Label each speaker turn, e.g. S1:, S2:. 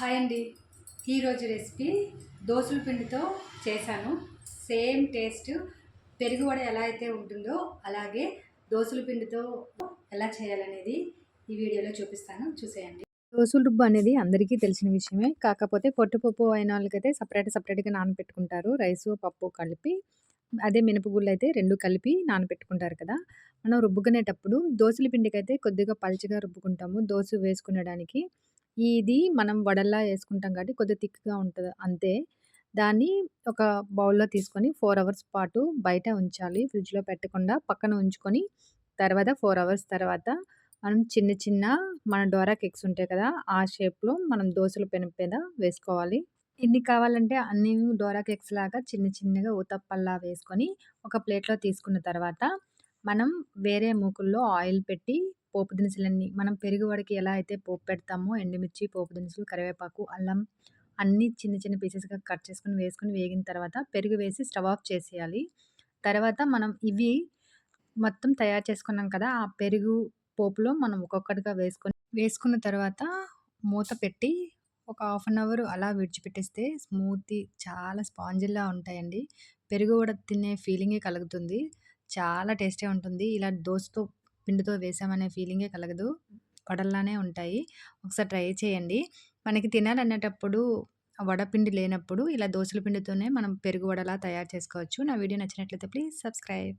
S1: Hi అండి. ఈరోజు recipe దోసల పిండితో చేశాను. సేమ్ టేస్ట్ పెరుగు వడ ఎలా అయితే ఉంటుందో అలాగే దోసల పిండితో ఎలా చేయాలనేది ఈ వీడియోలో చూపిస్తాను. చూసేయండి.
S2: దోసల రుబ్బు అనేది అందరికీ తెలిసిన విషయమే. కాకపోతే పొట్టుపప్పు అయిన వాళ్ళకైతే సపరేట్ సపరేట్గా నానబెట్టుకుంటారు. రైసు పప్పు కలిపి అదే మినపగుళ్ళు అయితే రెండు కలిపి నానబెట్టుకుంటారు కదా. మనం రుబ్బుకునేటప్పుడు దోసల పిండికి అయితే కొద్దిగా పలుచగా రుబ్బుకుంటాము. దోశ వేసుకునేడానికి ఇది మనం వడల్లా వేసుకుంటాం కాబట్టి కొద్దిగా థిక్‌గా ఉంటుంది అంతే. దాన్ని ఒక బౌల్‌లో తీసుకొని ఫోర్ అవర్స్ పాటు బయట ఉంచాలి. ఫ్రిడ్జ్‌లో పెట్టకుండా పక్కన ఉంచుకొని తర్వాత ఫోర్ అవర్స్ తర్వాత మనం చిన్న చిన్న మన డోరా కేక్స్ ఉంటాయి కదా! ఆ షేప్‌లో మనం దోసల పెనం మీద వేసుకోవాలి. ఎన్ని కావాలంటే అన్ని డోరా కేక్స్ లాగా చిన్న చిన్నగా ఊతప్పల్లా వేసుకొని ఒక ప్లేట్‌లో తీసుకున్న తర్వాత మనం వేరే మూకుల్లో ఆయిల్ పెట్టి పోపు దినుసులన్నీ మనం పెరుగు వడకి ఎలా అయితే పోపు పెడతామో ఎండుమిర్చి, పోపు దినుసులు, కరివేపాకు, అల్లం అన్నీ చిన్న చిన్న పీసెస్‌గా కట్ చేసుకొని వేసుకుని వేగిన తర్వాత పెరుగు వేసి స్టవ్ ఆఫ్ చేసేయాలి. తర్వాత మనం ఇవి మొత్తం తయారు చేసుకున్నాం కదా! ఆ పెరుగు పోపులో మనం ఒక్కొక్కటిగా వేసుకొని వేసుకున్న తర్వాత మూత పెట్టి ఒక హాఫ్ అన్ అవర్ అలా విడిచిపెట్టేస్తే స్మూతీ చాలా స్పాంజిల్లా ఉంటాయండి. పెరుగు కూడా తినే ఫీలింగే కలుగుతుంది. చాలా టేస్టీ ఉంటుంది. ఇలా దోశతో పిండితో వేసామనే ఫీలింగే కలగదు. వడల్లానే ఉంటాయి. ఒకసారి ట్రై చేయండి. మనకి తినాలనేటప్పుడు వడపిండి లేనప్పుడు ఇలా దోసల పిండితోనే మనం పెరుగు వడలా తయారు చేసుకోవచ్చు. నా వీడియో నచ్చినట్లయితే ప్లీజ్ సబ్స్క్రైబ్.